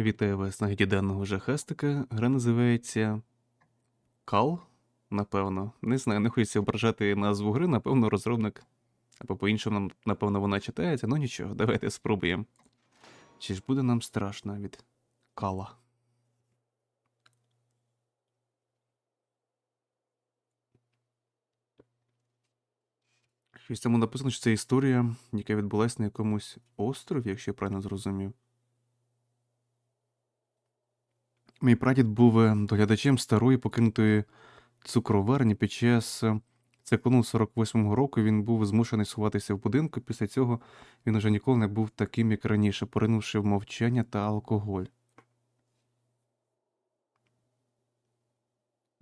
Вітаю вас на гіді даного жахастика. Гра називається Кал, напевно. Не знаю, не хочеться ображати назву гри, напевно, розробник. Або по-іншому, напевно, вона читається, ну нічого, давайте спробуємо. Чи ж буде нам страшно від Кала? Щось тому написано, що це історія, яка відбулася на якомусь острові, якщо я правильно зрозумів. Мій прадід був е, доглядачем старої покинутої цукроварні під час е, циклону 48-го року. Він був змушений сховатися в будинку. Після цього він уже ніколи не був таким, як раніше, поринувши в мовчання та алкоголь.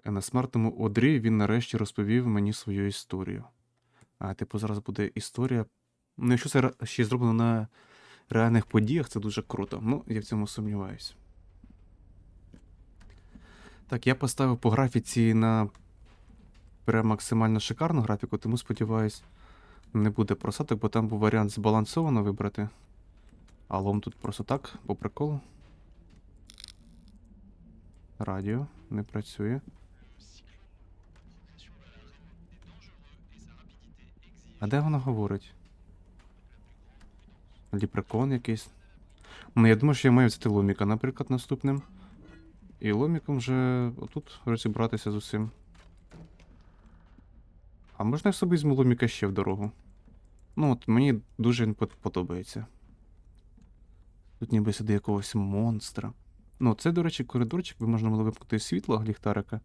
Е, На смертному одрі він нарешті розповів мені свою історію. А, типу, зараз буде історія. Ну, якщо це ще зроблено на реальних подіях, це дуже круто. Ну, я в цьому сумніваюся. Так, я поставив по графіці на прям максимально шикарну графіку, тому сподіваюсь, не буде просадок, бо там був варіант збалансовано вибрати. А лом тут просто так, по приколу. Радіо не працює. А де воно говорить? Ліпрекон якийсь. Ну, я думаю, що я маю взяти ломіка, наприклад, наступним. І ломіком вже отут розібратися з усім. А можна я собі візьму ломіка ще в дорогу? Ну, от мені дуже він подобається. Тут ніби сюди якогось монстра. Ну, це, до речі, коридорчик, би можна було вимкнути світло ліхтарика.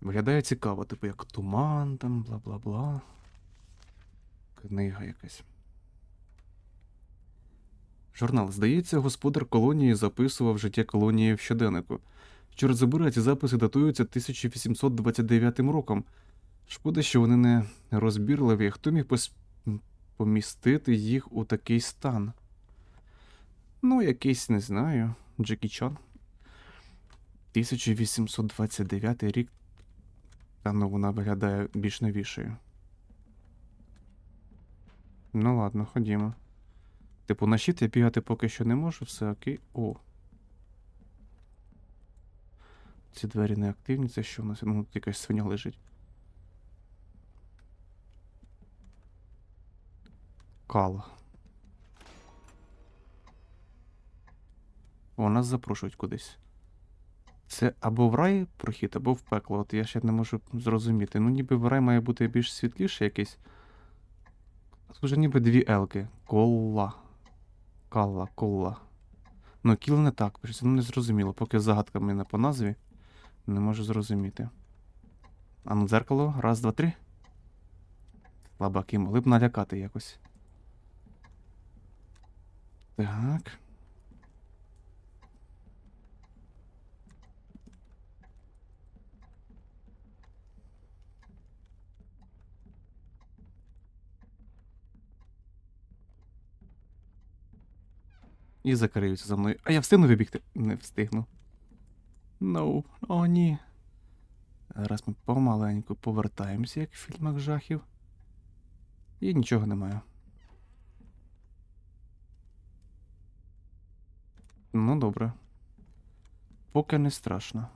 Виглядає цікаво, типу як туман там, бла-бла-бла. Книга якась. Журнал. Здається, господар колонії записував життя колонії в щоденнику. Чорт забирай, ці записи датуються 1829 роком. Шкода, що вони не розбірливі. Хто міг пос... помістити їх у такий стан? Ну, якийсь, не знаю, Джекі Чан. 1829 рік. Та ну вона виглядає більш новішою. Ну ладно, ходімо. Типу, на щит я бігати поки що не можу, все окей. О. Ці двері не активні, це що у нас? Ну, тут якась свиня лежить. Кала. О, нас запрошують кудись. Це або в рай прохід, або в пекло. От я ще не можу зрозуміти. Ну, ніби в рай має бути більш світліше якийсь. Тут вже ніби дві елки. Колла. Калла, колла. Ну, кіл не так, пишеться, ну не зрозуміло. Поки загадка мене по назві. Не можу зрозуміти. А ну, дзеркало. Раз, два, три. Лабаки могли б налякати якось. Так. І закриються за мною. А я встигну вибігти? Не встигну. Ну, о, ні. Зараз ми помаленьку повертаємося, як в фільмах жахів. І нічого немає. Ну, добре. Поки не страшно.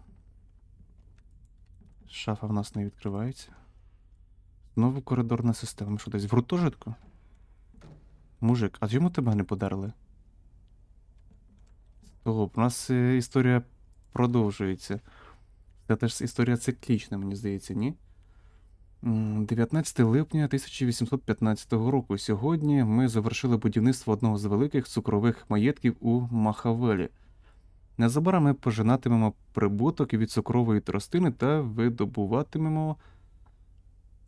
Шафа в нас не відкривається. Знову коридорна система. Що десь в гуртожитку? Мужик, а чому тебе не подарили? Ого, у нас е, історія продовжується. Це теж історія циклічна, мені здається, ні? 19 липня 1815 року. Сьогодні ми завершили будівництво одного з великих цукрових маєтків у Махавелі. Незабаром ми пожинатимемо прибуток від цукрової тростини та видобуватимемо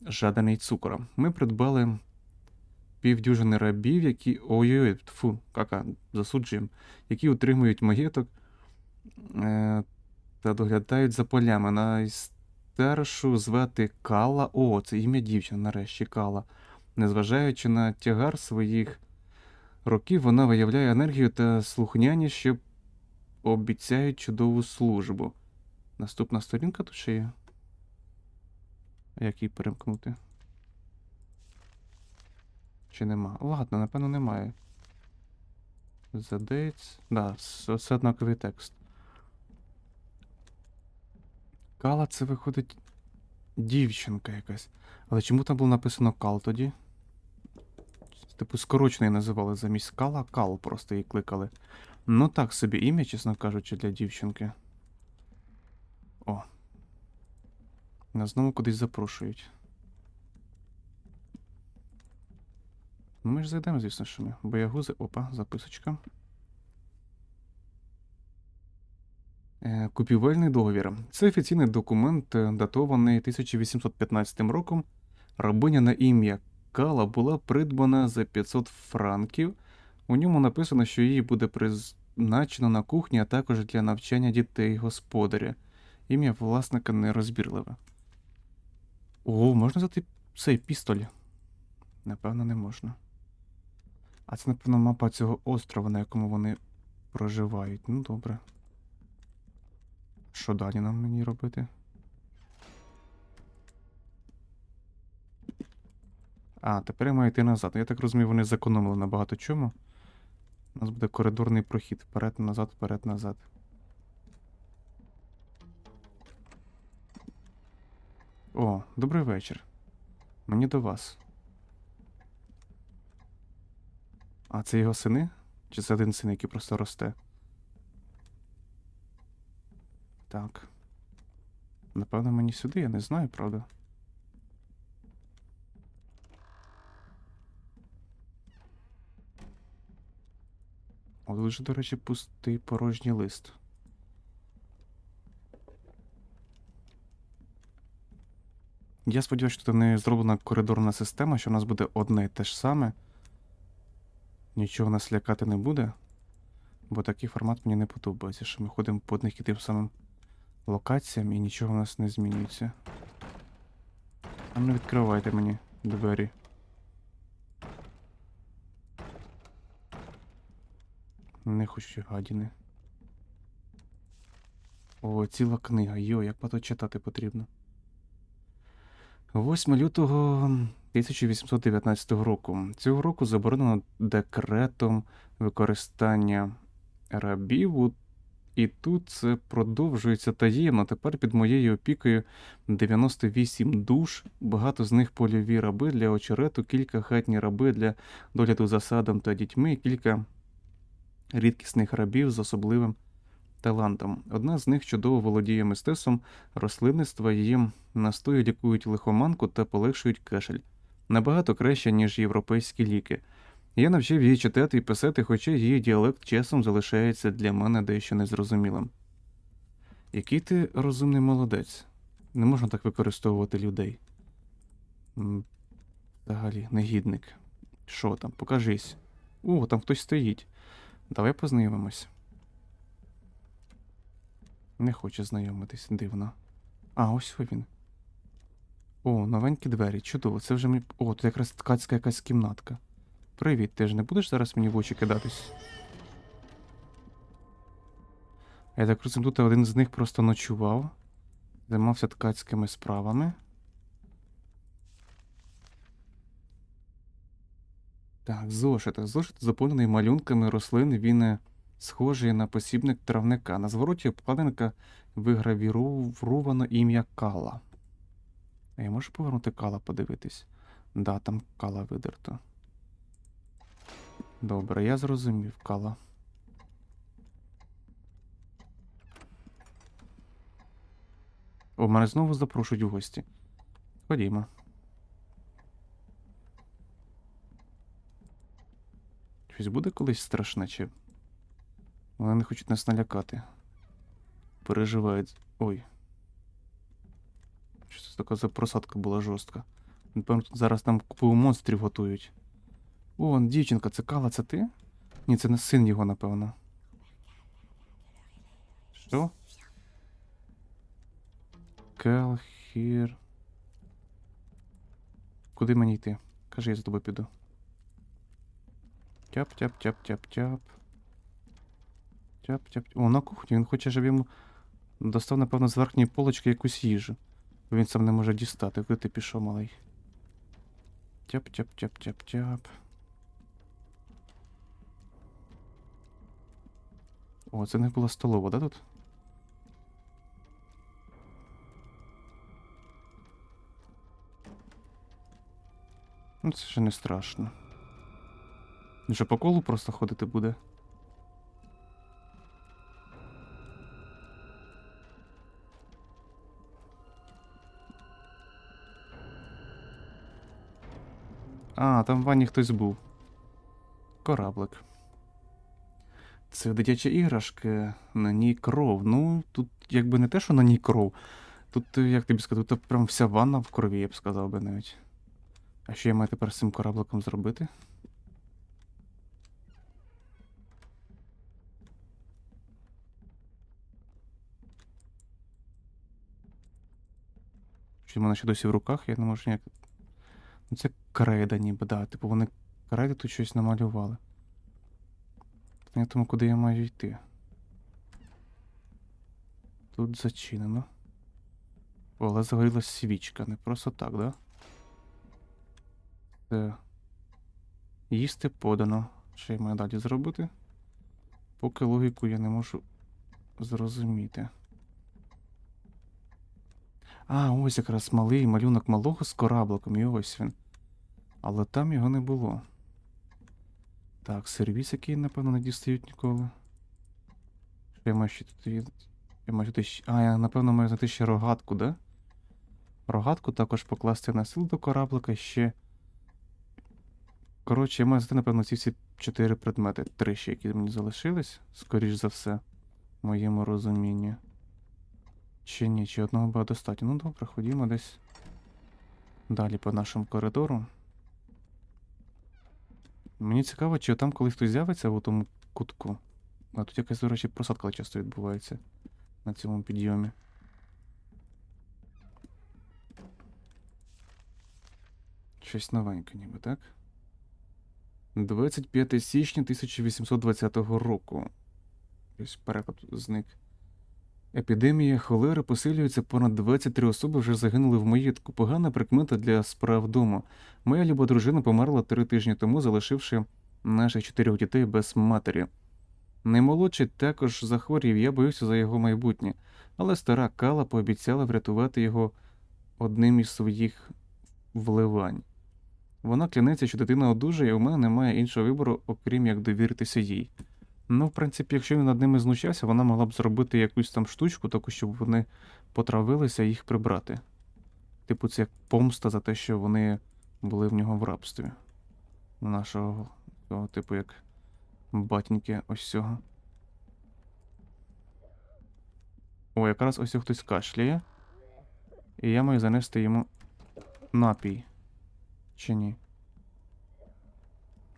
жаданий цукор. Ми придбали півдюжини рабів, які. Ой-ой, фу, кака, засуджуємо, які утримують маєток е, та доглядають за полями. Найстершу звати Кала. О, це ім'я дівчини, нарешті Кала. Незважаючи на тягар своїх років, вона виявляє енергію та слухняність, що обіцяють чудову службу. Наступна сторінка тут ще є. Як її перемкнути? Чи нема? Ладно, напевно, немає. The dates. Да, це однаковий текст. Кала це виходить дівчинка якась. Але чому там було написано Кал тоді? Типу скорочений називали замість Кала, Кал просто її кликали. Ну так собі ім'я, чесно кажучи, для дівчинки. О. Нас знову кудись запрошують. Ну, ми ж зайдемо, звісно, що ми. Боягузи, опа, записочка. Е, Купівельний договір. Це офіційний документ, е, датований 1815 роком. Рабиня на ім'я Кала була придбана за 500 франків. У ньому написано, що її буде призначено на кухні, а також для навчання дітей господаря. Ім'я власника нерозбірливе. О, можна взяти цей пістоль? Напевно, не можна. А це, напевно, мапа цього острова, на якому вони проживають. Ну, добре. Що далі нам мені робити? А, тепер я маю йти назад. Я так розумію, вони зекономили на багато чому. У нас буде коридорний прохід. Вперед, назад, вперед, назад. О, добрий вечір. Мені до вас. А це його сини? Чи це один син, який просто росте? Так. Напевно, мені сюди, я не знаю, правда. О, тут же, до речі, пустий порожній лист. Я сподіваюся, що тут не зроблена коридорна система, що в нас буде одне і те ж саме. Нічого нас лякати не буде. Бо такий формат мені не подобається, що ми ходимо по одних і тим самим локаціям і нічого в нас не змінюється. А ну відкривайте мені двері. Не хочу гадіни. О, ціла книга. Йо, як багато читати потрібно. 8 лютого 1819 року. Цього року заборонено декретом використання рабів. І тут це продовжується таємно. Тепер під моєю опікою 98 душ, багато з них польові раби для очерету, кілька хатні раби для догляду за садом та дітьми, кілька рідкісних рабів з особливим талантом. Одна з них чудово володіє мистецтвом рослинництва, її настої лікують лихоманку та полегшують кашель. Набагато краще, ніж європейські ліки. Я навчив її читати і писати, хоча її діалект часом залишається для мене дещо незрозумілим. Який ти розумний молодець. Не можна так використовувати людей. Взагалі, негідник. Що там? Покажись. О, там хтось стоїть. Давай познайомимось. Не хоче знайомитись, дивно. А, ось він. О, новенькі двері, чудово. Це вже мені. О, тут якраз ткацька якась кімнатка. Привіт, ти ж не будеш зараз мені в очі кидатись? Я так розумію, тут один з них просто ночував, займався ткацькими справами. Так, зошит. Зошит заповнений малюнками рослин, він е, схожий на посібник травника. На звороті обкладинка вигравіровано ім'я Кала. А я можу повернути Кала подивитись? Да, там Кала видерто. Добре, я зрозумів Кала. О, мене знову запрошують в гості. Ходімо. Щось буде колись страшне, чи. Вони не хочуть нас налякати. Переживають. Ой. Що це така просадка була жорстка. Напевно, зараз там купу монстрів готують. О, он, дівчинка, це Кала, це ти? Ні, це не син його, напевно. Що? Кел, хір. Куди мені йти? Кажи, я за тобою піду. Тяп-тяп-тяп-тяп-тяп. Тяп-тяп. О, на кухні. Він хоче, щоб йому достав, напевно, з верхньої полочки якусь їжу. Бо він сам не може дістати. Куди ти пішов, малий? Тяп-тяп-тяп-тяп-тяп. О, це не була столова, да, тут? Ну, це ще не страшно. Він що по колу просто ходити буде? А, там в ванні хтось був. Кораблик. Це дитяча іграшка, на ній кров. Ну, тут якби не те, що на ній кров. Тут, як тобі сказати, тут прям вся ванна в крові, я б сказав би навіть. А що я маю тепер з цим корабликом зробити? Чи в мене ще досі в руках, я не можу ніяк. Ну це крейда ніби, да. Типу вони крейди тут щось намалювали. Я тому, куди я маю йти. Тут зачинено. О, але загорілась свічка, не просто так, да? Це. Їсти подано. Що я маю далі зробити? Поки логіку я не можу зрозуміти. А, ось якраз малий малюнок малого з корабликом, і ось він. Але там його не було. Так, сервіс, який, напевно, не дістають ніколи. Що я маю ще тут. Я маю тут ще... А, я, напевно, маю знайти ще рогатку, да? Рогатку також покласти на сил до кораблика ще. Коротше, я маю знайти, напевно, ці всі чотири предмети. Три ще, які мені залишились, скоріш за все, в моєму розумінні. Чи ні, чи одного буде достатньо. Ну добре, ходімо десь далі по нашому коридору. Мені цікаво, чи там колись хтось з'явиться в тому кутку. А тут якась, до речі, просадка часто відбувається на цьому підйомі. Щось новеньке, ніби, так? 25 січня 1820 року. Ось переклад зник. Епідемія холери посилюється, понад 23 особи вже загинули в маєтку. Погана прикмета для справ вдома. Моя люба дружина померла три тижні тому, залишивши наших чотирьох дітей без матері. Наймолодший також захворів, я боюся за його майбутнє, але стара Кала пообіцяла врятувати його одним із своїх вливань. Вона клянеться, що дитина одужає, і у мене немає іншого вибору, окрім як довіритися їй. Ну, в принципі, якщо він над ними знущався, вона могла б зробити якусь там штучку, таку, щоб вони потравилися їх прибрати. Типу, це як помста за те, що вони були в нього в рабстві. Нашого, того, типу, як батіньки ось цього. О, якраз ось хтось кашляє. І я маю занести йому напій. Чи ні?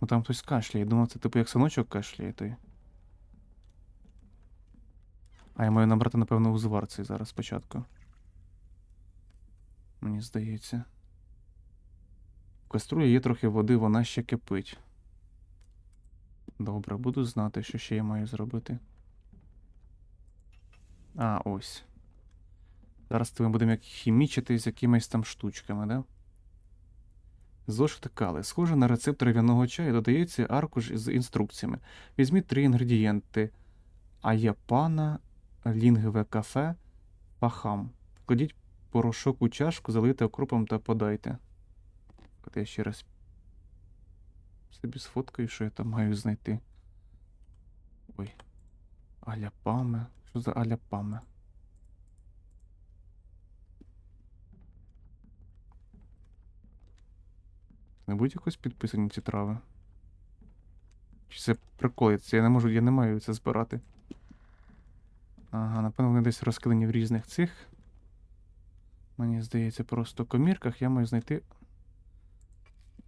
Ну там хтось кашляє. Думав, це типу як синочок кашляє той. А я маю набрати, напевно, узвар цей зараз спочатку. Мені здається. В каструлі є трохи води, вона ще кипить. Добре, буду знати, що ще я маю зробити. А, ось. Зараз ми будемо як хімічити з якимись там штучками, да? Зошити кали. Схоже на рецепт трав'яного чаю, додається аркуш з інструкціями. Візьміть три інгредієнти: аяпана, лінгве кафе, пахам. Вкладіть порошок у чашку, залийте окропом та подайте. От я ще раз собі сфоткаю, що я там маю знайти. Ой. Аляпаме. Що за аляпаме? Не будь якось підписані ці трави. Чи це прикол? Я не можу, я не маю це збирати. Ага, напевно, вони десь розкидані в різних цих. Мені здається, просто комірках я маю знайти.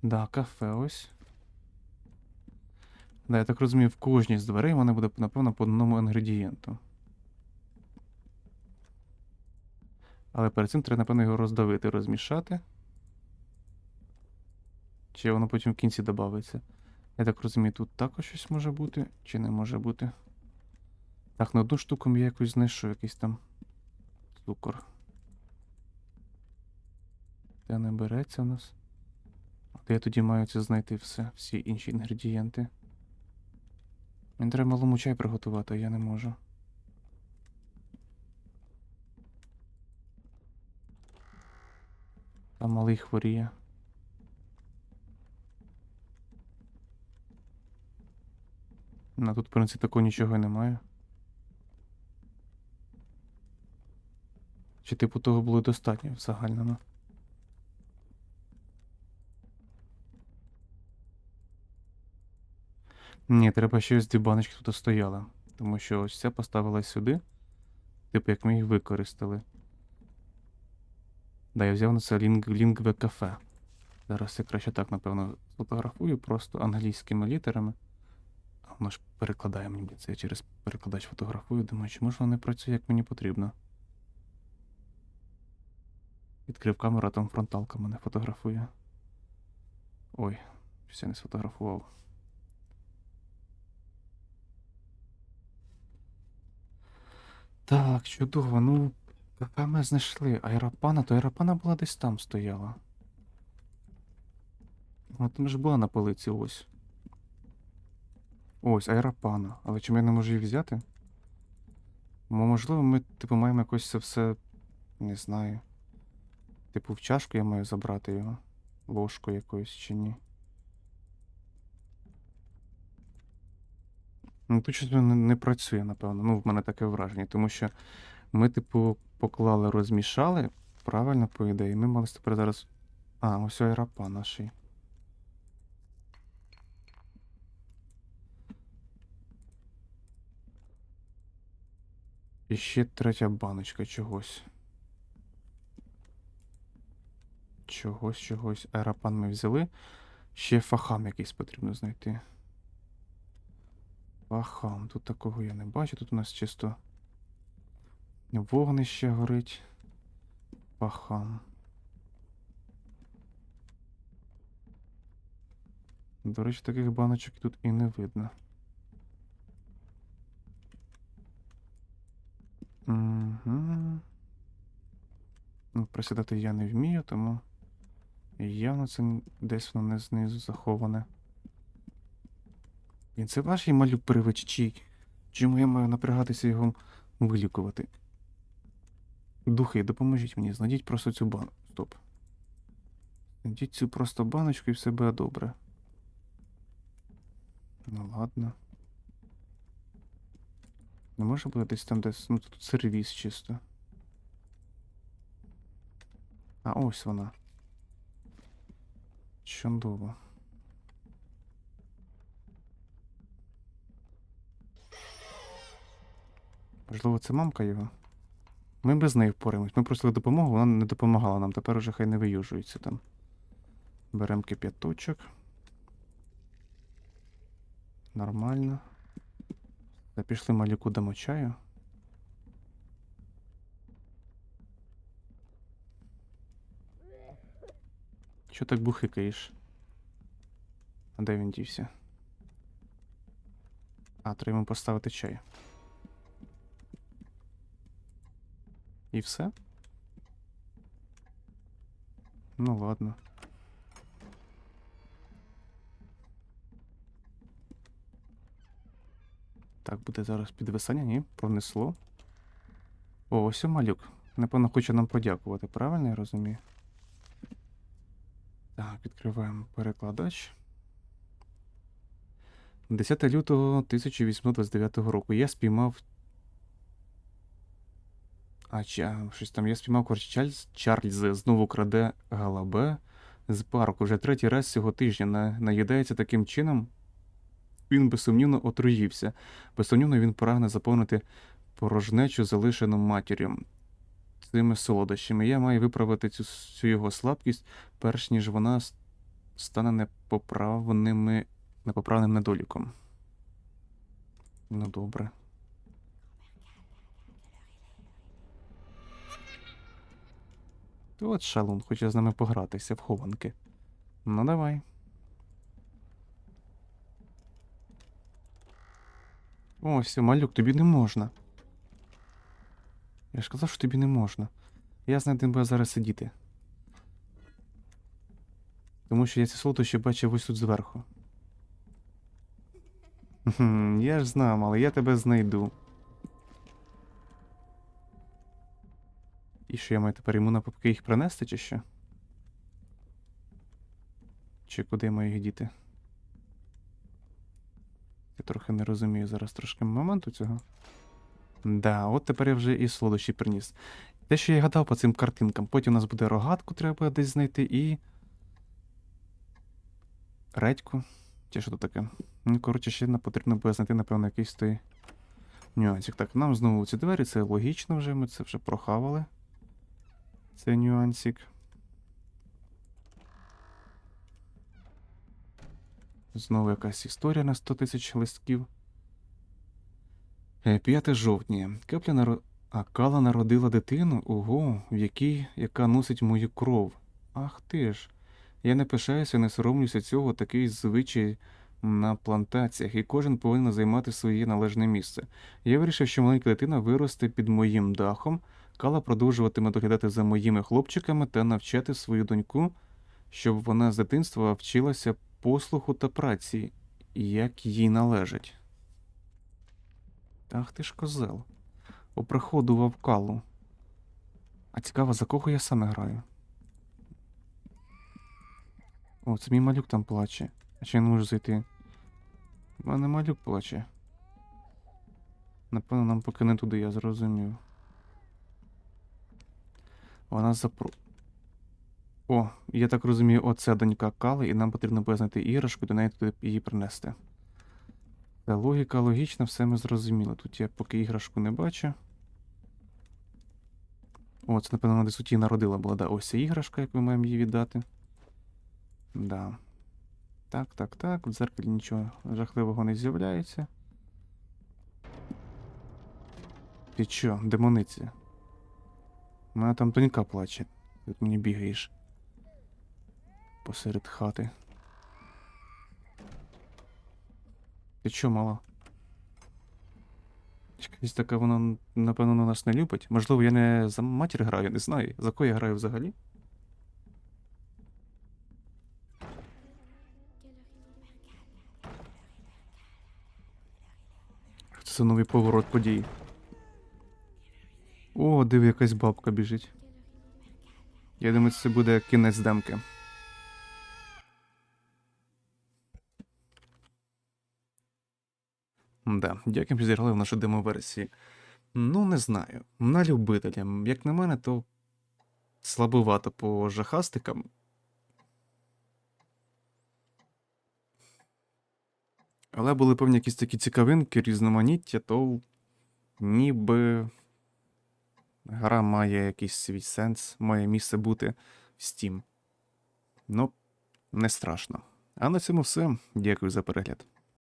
Да, кафе ось. Да, я так розумію, в кожній з дверей в мене буде, напевно, по одному інгредієнту. Але перед цим треба, напевно, його роздавити, розмішати. Чи воно потім в кінці додається? Я так розумію, тут також щось може бути, чи не може бути. Так, на одну штуку я якось знайшов якийсь там цукор. Де не береться у нас? Де я тоді маю це знайти все, всі інші інгредієнти? Мені треба малому чай приготувати, а я не можу. А малий хворіє. Ну, тут, в принципі, такого нічого немає. Чи типу того було достатньо загальному? Ні, треба ще ось дві баночки тут стояли. Тому що ось ця поставила сюди. Типу, як ми їх використали. Да, я взяв на це лінг, лінгве кафе. Зараз я краще так, напевно, сфотографую просто англійськими літерами. А воно ж перекладає мені це я через перекладач фотографую. Думаю, чи може воно не працює, як мені потрібно. Відкрив камеру, а там фронталка мене фотографує. Ой, щось не сфотографував. Так, чудово. Ну, яка ми знайшли? Аеропана, то аеропана була десь там стояла. Вона там ж була на полиці ось. Ось, аеропана. Але чому я не можу її взяти? Мо, можливо, ми, типу, маємо якось це все. Не знаю. Типу, в чашку я маю забрати його. Ложку якоюсь чи ні. Ну, тут щось не, не працює, напевно. Ну, в мене таке враження, тому що ми, типу, поклали, розмішали. Правильно, по ідеї. Ми мали тепер зараз. А, ось аеропа наший. І ще третя баночка чогось. Чогось, чогось. Аеропан ми взяли. Ще фахам якийсь потрібно знайти. Фахам. Тут такого я не бачу. Тут у нас чисто вогнище горить. Фахам. До речі, таких баночок тут і не видно. Угу. Присідати я не вмію, тому явно це десь воно не знизу заховане. Він це ваш малюк привич, чи чому я маю напрягатися його вилікувати? Духи, допоможіть мені, знайдіть просто цю банку. Стоп. Знайдіть цю просто баночку і все буде добре. Ну ладно. Не може бути десь там десь. Ну тут сервіс чисто. А ось вона. Чудово. Можливо, це мамка його? Ми без неї впораємось. Ми просили допомогу, вона не допомагала нам. Тепер уже хай не виюжується там. Беремо кип'яточок. Нормально. Та пішли малюку дамо чаю. Чо так бухикаєш? А де він дівся? А, треба поставити чай. І все? Ну ладно. Так, буде зараз підвисання, ні? Пронесло. О, ось малюк. Напевно, хоче нам подякувати, правильно я розумію? Так, відкриваємо перекладач. 10 лютого 1829 року я спіймав. А, щось там я спіймав коротше, Чарльз, знову краде галабе з парку. Вже третій раз цього тижня на, наїдається таким чином. Він безсумнівно отруївся. Безсумнівно він прагне заповнити порожнечу, залишену матір'ю цими солодощами. Я маю виправити цю, цю його слабкість, перш ніж вона стане непоправними, непоправним недоліком. Ну, добре. От шалун хоче з нами погратися в хованки. Ну, давай. Ось, малюк, тобі не можна. Я ж казав, що тобі не можна. Я знаю, де буде зараз сидіти. Тому що я ці солодощі бачив ось тут зверху. Я ж знав, але я тебе знайду. І що я маю тепер йому на попки їх принести, чи що? Чи куди я маю їх діти? Я трохи не розумію зараз трошки моменту цього. Да, от тепер я вже і солодощі приніс. Те, що я гадав по цим картинкам, потім у нас буде рогатку, треба десь знайти, і. Редьку. Чи що тут таке? Ну, коротше, ще нам потрібно буде знайти, напевно, якийсь той нюансик. Так, нам знову ці двері, це логічно вже, ми це вже прохавали. Цей нюансик. Знову якась історія на 100 тисяч листків. Е, 5 жовтня. Кепля наро... А Кала народила дитину, ого, в якій, яка носить мою кров. Ах ти ж. Я не пишаюся, не соромлюся цього, такий звичай на плантаціях, і кожен повинен займати своє належне місце. Я вирішив, що маленька дитина виросте під моїм дахом, Кала продовжуватиме доглядати за моїми хлопчиками та навчати свою доньку, щоб вона з дитинства вчилася послуху та праці, як їй належить. Ах ти ж козел. Оприходував Калу. А цікаво, за кого я саме граю? О, це мій малюк там плаче. А чи я не можу зайти? У мене малюк плаче. Напевно, нам поки не туди, я зрозумів. Вона запро. О, я так розумію, оце донька Кали, і нам потрібно буде знайти іграшку, до неї туди її принести. Логіка логічна, все ми зрозуміли. Тут я поки іграшку не бачу. О, це, напевно, у тій народила була, да. Ось ця іграшка, як ми маємо її віддати. Да. Так, так, так. В дзеркалі нічого жахливого не з'являється. Ти чо, демониця? У мене там донька плаче. Тут мені бігаєш. Посеред хати. Ти чо, мала? Якась така вона, напевно, на нас не любить. Можливо, я не за матір граю, не знаю. За кого я граю взагалі? Це новий поворот подій. О, диви, якась бабка біжить. Я думаю, це буде кінець демки. Да, дякую, зіграли в нашу демо-версії. Ну, не знаю. На любителя. Як на мене, то слабувато по жахастикам. Але були певні якісь такі цікавинки, різноманіття, то ніби гра має якийсь свій сенс, має місце бути в Steam. Ну, не страшно. А на цьому все. Дякую за перегляд.